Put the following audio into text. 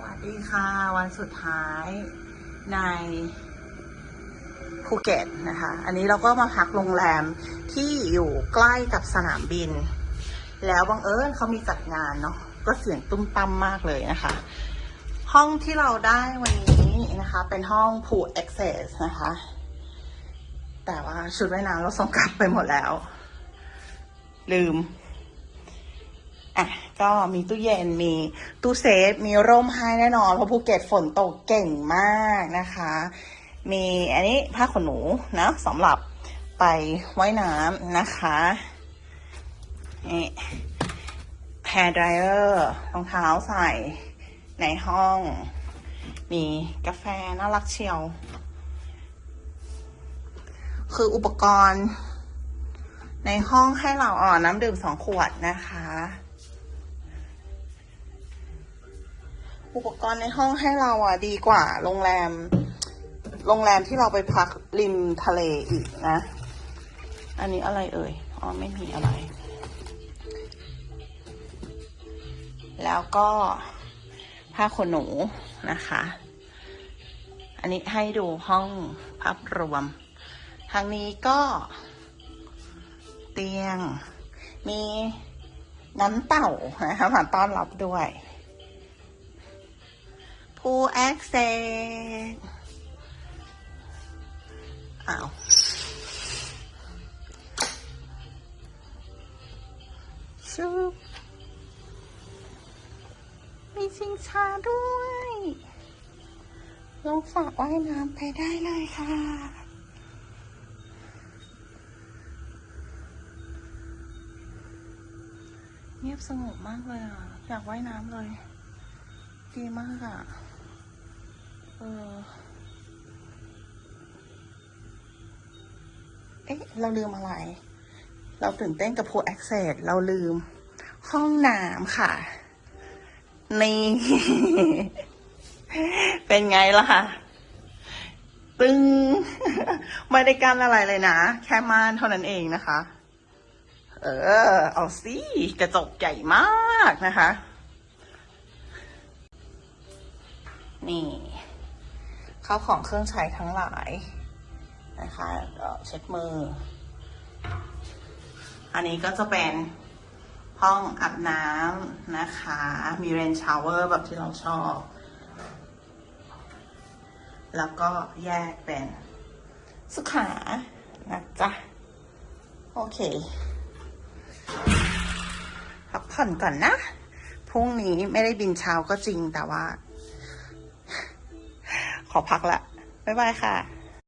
วัสดีค่ะ วันสุดท้ายในภูเก็ตนะคะ อันนี้เราก็มาพักโรงแรมที่อยู่ใกล้กับสนามบิน แล้วบังเอิญเขามีจัดงานเนาะก็เสียงตุ้มตั้มมากเลยนะคะ ห้องที่เราได้วันนี้นะคะ เป็นห้อง pool access นะคะ แต่ว่าชุดว่ายน้ำเราส่งกลับไปหมดแล้ว ลืมอะ ก็มีตู้เย็นมีตู้เซฟ มีร่มให้แน่นอน เพราะภูเก็ตฝนตกเก่งมากนะคะ มีอันนี้ผ้าขนหนูนะสำหรับไปว่ายน้ำนะคะนี่ hair dryer รองเท้าใส่ในห้อง มีกาแฟน่ารักเชียว คืออุปกรณ์ในห้องให้เราอ่อน้ำดื่มสองขวดนะคะ อุปกรณ์ในห้องให้เราอะดีกว่าโรงแรม โรงแรมที่เราไปพักริมทะเลอีกนะ อันนี้อะไรเอ่ย อ๋อไม่มีอะไร แล้วก็ผ้าขนหนูนะคะ อันนี้ให้ดูห้องภาพรวม ทางนี้ก็ เตียง มีน้ำเต่านะคะมาต้อนรับด้วย ผู้แอคเซสอ้าวชุบมีชิงช้าด้วยลงสระว่ายน้ำไปได้เลยค่ะเงียบสงบมากเลยอะ อยากว่ายน้ำเลย ดีมากอะ เอ๊ะ เราลืมอะไร เราตื่นเต้นกับ Pool Access เราลืม ห้องน้ำค่ะ นี่ เป็นไงล่ะคะตึง ไม่ได้กันอะไรเลยนะ แค่ม่านเท่านั้นเองนะคะ เออ เอาสิกระจกใหญ่มากนะคะ นี่ ข้าวของเครื่องใช้ทั้งหลายนะคะเอ่อเช็ดมือ อันนี้ก็จะเป็นห้องอาบน้ำนะคะ มีเรนชาวเวอร์แบบที่เราชอบ แล้วก็แยกเป็นสุขานะจ๊ะ โอเคพักผ่อนก่อนนะ พรุ่งนี้ไม่ได้บินเช้าก็จริงแต่ว่า ขอพักละ บ๊ายบายค่ะ